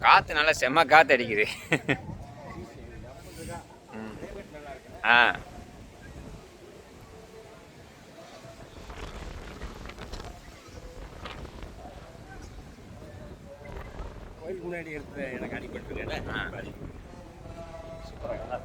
காற்று நல்லா செம்ம காற்று அடிக்குது. ஆ முன்னாடி எடுத்து எனக்கு அடிபட்டுருக்கேன் ஆ. சூப்பராக நல்லா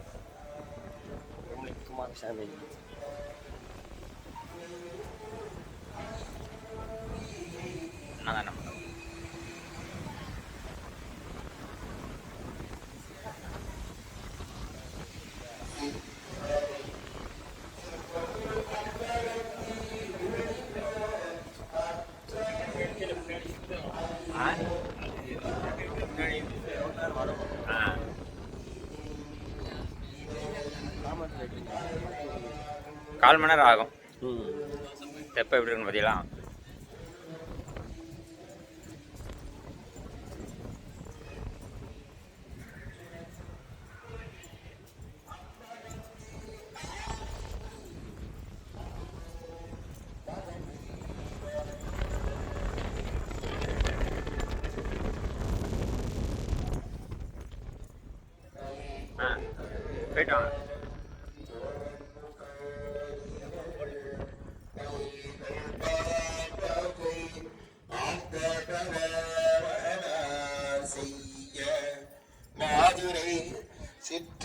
கால் மணி நேரம் ஆகும். ம். தெப்ப எப்படி இருக்குன்னு பார்த்தீங்களா?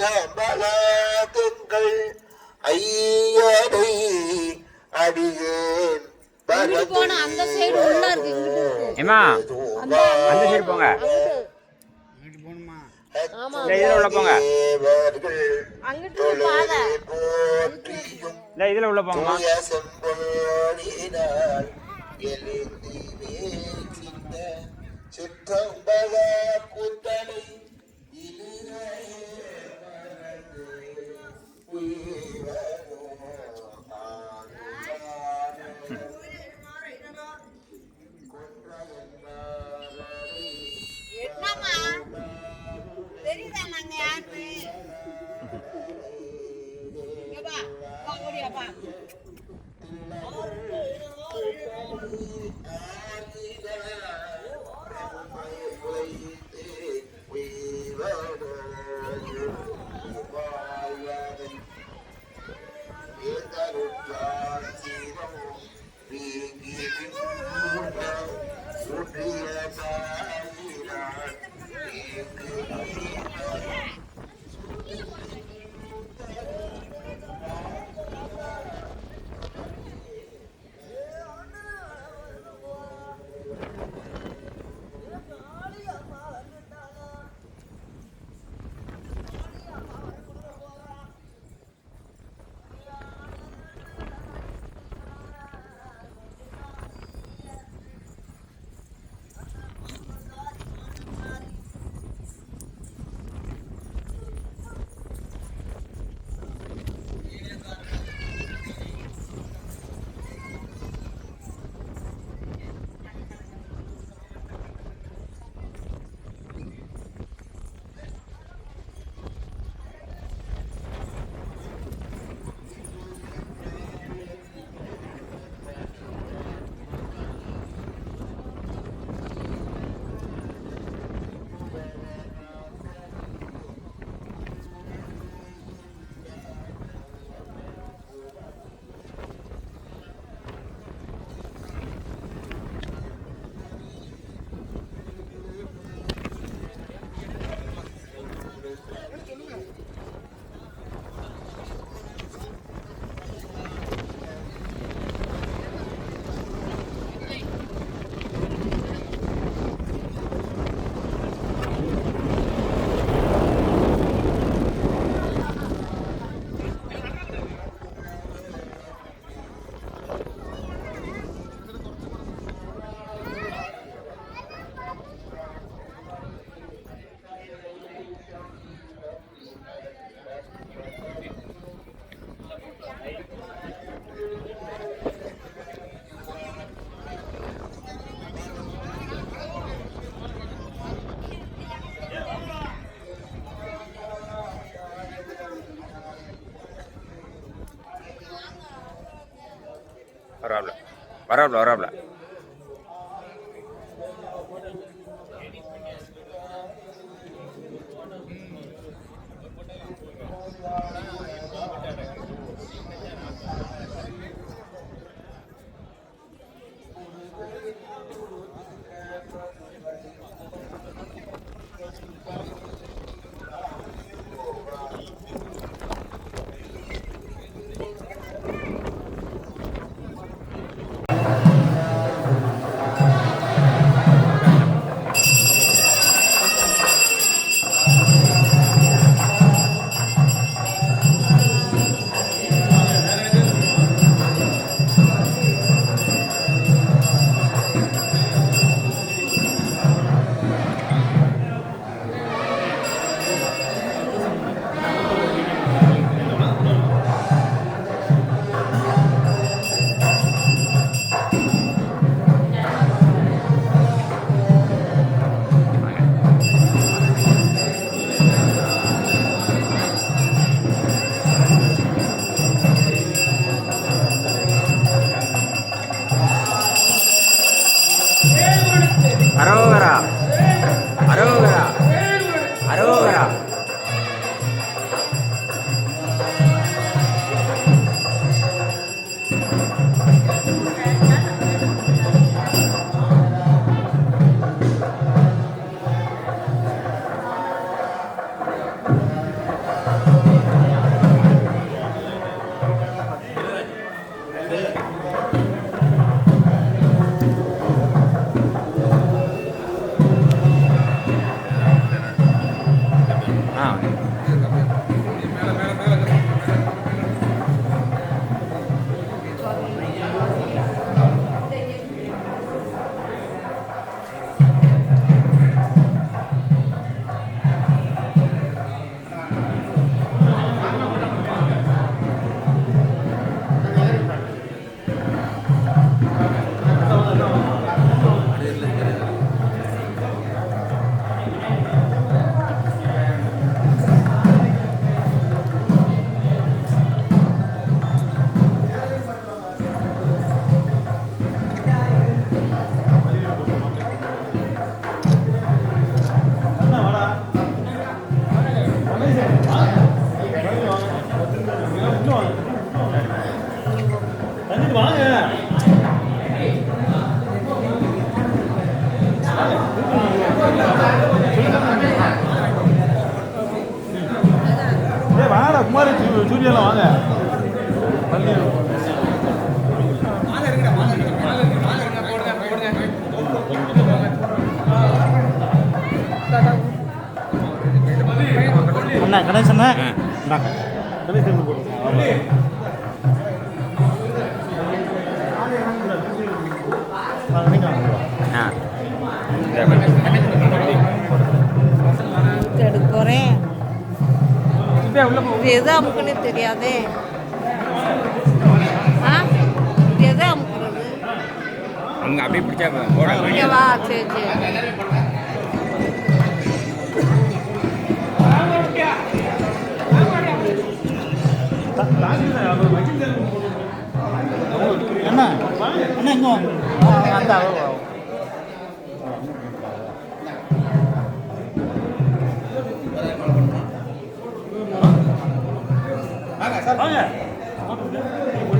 சிற்றம்பலங்கள் ஐயனை அடியேன். போனா அந்த சைடு உள்ள இருக்கு ஏமா அந்த சைடு போங்க. இதில் உள்ள போங்க. அங்கிட்டு ஒரு பாதை இல்லை இதில் உள்ள போங்கம்மா. வராப்ல வராப்ல. Agora! வாங்கடா குமாரி சூரியெல்லாம் வாங்க. பள்ளி அண்ணா கணேசண்ணா கணேசன் போடுறோம் இது எது அமுக்குன்னு தெரியாதே. ஆ? இது எது அமுக்குறது? அவங்க அப்படியே பிடிச்சா போட. இங்க வா சரி சரி. அண்ணா அண்ணா இங்கே அந்த Oh, இந்தாங்க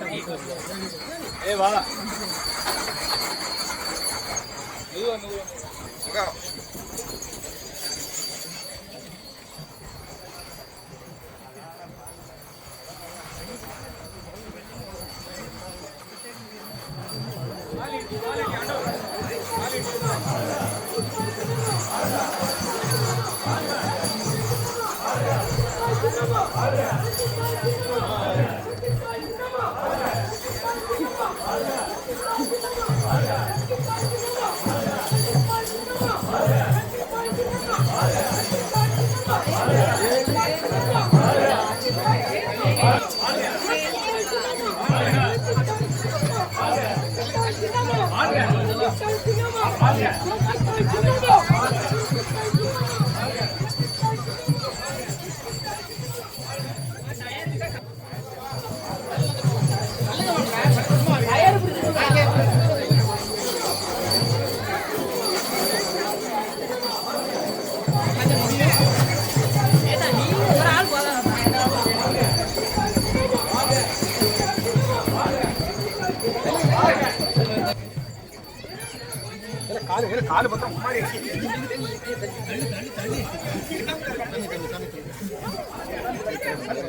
哎，完了。哎呦，那个，我。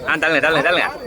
Ah, dale, dale, dale.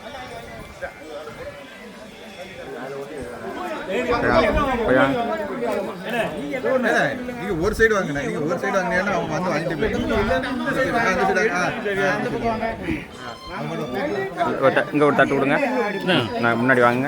நீங்க ஒரு சைடு வாங்கினா நீங்க ஒரு சைடு வாங்கினீங்கன்னா அவங்க வந்து வாங்கிட்டு இங்கே ஒரு தட்டு கொடுங்க நான் முன்னாடி வாங்க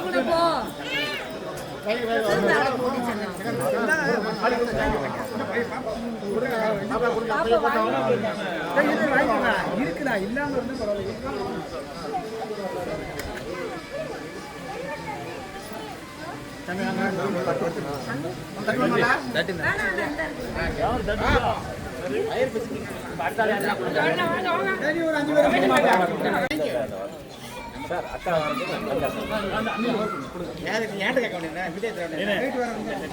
கூட போ இருக்குடா இல்லாம இருந்து பரவாயில்ல.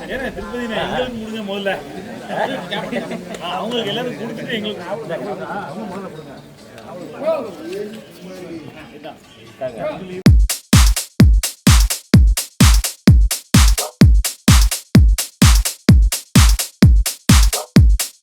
ஏன்னா திருப்பதி எங்களுக்கு முடிஞ்ச முதல்ல அவங்களுக்கு எல்லாரும் கொடுத்துட்டு எங்களுக்கு